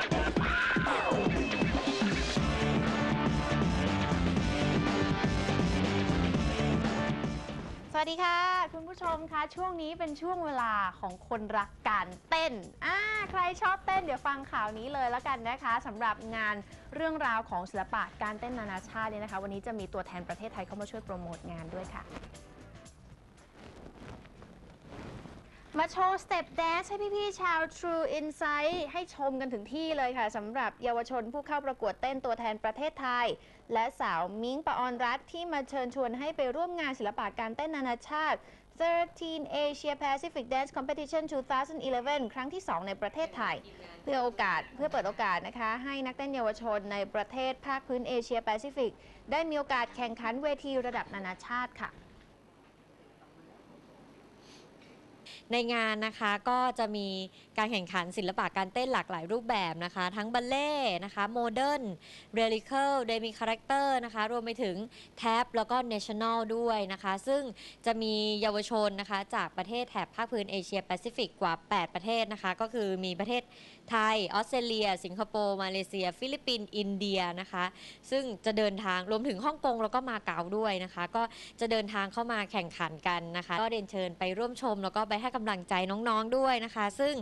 สวัสดีค่ะ คุณผู้ชมคะช่วงนี้เป็นช่วงเวลาของคนรักการเต้นอ่าใครชอบเต้นเดี๋ยวฟังข่าวนี้เลยแล้วกันนะคะสำหรับงานเรื่องราวของศิลปะการเต้นนานาชาติเนี่ยนะคะ วันนี้จะมีตัวแทนประเทศไทยเข้ามาช่วยโปรโมทงานด้วยค่ะ มาโชว์สเต็ปแดนซ์ให้พี่ๆชาว True Insight ให้ชมกันถึงที่เลยค่ะสำหรับเยาวชนผู้เข้าประกวดเต้นตัวแทนประเทศไทย และสาวมิ้งปะออนรัตน์ที่มาเชิญชวนให้ไปร่วมงานศิลปะการเต้นนานาชาติ 13 Asia Pacific Dance Competition 2011 ครั้งที่ 2 ในประเทศไทย เพื่อโอกาสเพื่อเปิดโอกาสนะคะ ให้นักเต้นเยาวชนในประเทศภาคพื้นเอเชียแปซิฟิกได้มีโอกาสแข่งขันเวทีระดับนานาชาติค่ะ ในงานนะคะก็จะมีการแข่งขันศิลปะการเต้นหลากหลายรูปแบบนะคะ ทั้งบัลเล่นะคะโมเดิร์นเรลิเคิลเดมีคาแรคเตอร์นะคะรวมไปถึงแท็บแล้วก็เนชั่นแนลด้วยนะคะ ซึ่งจะมีเยาวชนนะคะจากประเทศแถบภาคพื้นเอเชียแปซิฟิกกว่า 8 ประเทศนะคะ ก็คือมีประเทศไทย ออสเตรเลีย สิงคโปร์ มาเลเซีย ฟิลิปปินส์อินเดียนะคะ ซึ่งจะเดินทางรวมถึงฮ่องกงแล้วก็มาเก๊าด้วยนะคะ ก็จะเดินทางเข้ามาแข่งขันกันนะคะ ก็เรียนเชิญไปร่วมชมแล้วก็ไปให้กำำลังใจน้องๆด้วยนะคะ ซึ่ง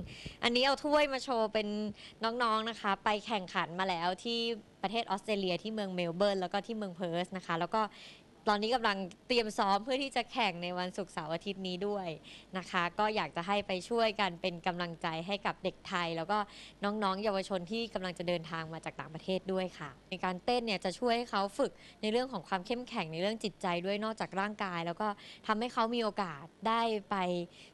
อันนี้เอาถ้วยมาโชว์เป็นน้องๆนะคะ ไปแข่งขันมาแล้วที่ประเทศออสเตรเลียที่เมืองเมลเบิร์นแล้วก็ที่เมืองเพิร์สนะคะ แล้วก็ ตอนนี้กำลังเตรียมซ้อมเพื่อที่จะแข่งในวันศุกร์เสาร์อาทิตย์นี้ด้วยนะคะ ก็อยากจะให้ไปช่วยกันเป็นกำลังใจให้กับเด็กไทย แล้วก็น้องๆ เยาวชนที่กำลังจะเดินทางมาจากต่างประเทศด้วยค่ะ ในการเต้นเนี่ยจะช่วยให้เขาฝึกในเรื่องของความเข้มแข็งในเรื่องจิตใจด้วยนอกจากร่างกาย แล้วก็ทำให้เขามีโอกาสได้ไป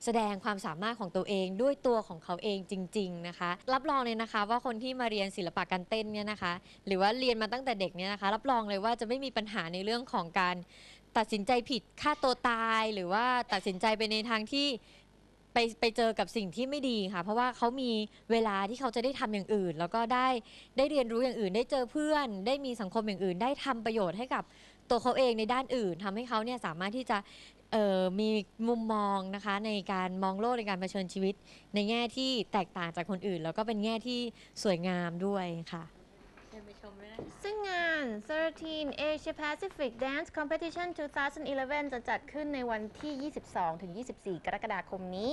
แสดงความสามารถของตัวเอง ด้วยตัวของเขาเองจริง ๆนะคะ รับรองเลยนะคะ ว่าคนที่มาเรียนศิลปะการเต้นเนี่ยนะคะ หรือว่าเรียนมาตั้งแต่เด็กเนี่ยนะคะ รับรองเลยว่าจะไม่มีปัญหาในเรื่องของการตัดสินใจผิดฆ่าตัวตายหรือว่าตัดสินใจไปในทางที่ไปไปเจอกับสิ่งที่ไม่ดีค่ะ เพราะว่าเขามีเวลาที่เขาจะได้ทำอย่างอื่น แล้วก็ได้ได้เรียนรู้อย่างอื่น ได้เจอเพื่อน ได้มีสังคมอย่างอื่น ได้ทำประโยชน์ให้กับตัวเขาเองในด้านอื่นทำให้เขาเนี่ยสามารถที่จะมีมุมมองนะคะในการมองโลกในการเผชิญชีวิต ในแง่ที่แตกต่างจากคนอื่น แล้วก็เป็นแง่ที่สวยงามด้วยค่ะ ชิญไปชมด้วยนะซึ่งงาน 13 Asia Pacific Dance Competition 2011 จะจัดขึ้นในวันที่ 22-24 กรกฎาคมนี้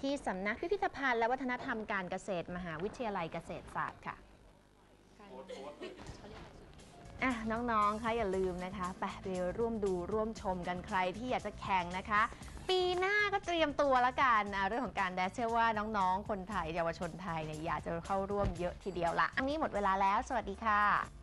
ที่สำนักพิพิธภัณฑ์และวัฒนธรรมการเกษตร มหาวิทยาลัยเกษตรศาสตร์ค่ะ อะ น้องๆคะอย่าลืมนะคะไปไปร่วมดูร่วมชมกันใครที่อยากจะแข่งนะคะ ปีหน้าก็เตรียมตัวแล้วกันอะเรื่องของการแดชเชื่อว่าน้องๆ คนไทยเยาวชนไทยเนี่ยอยากจะเข้าร่วมเยอะทีเดียวละอันนี้หมดเวลาแล้ว สวัสดีค่ะ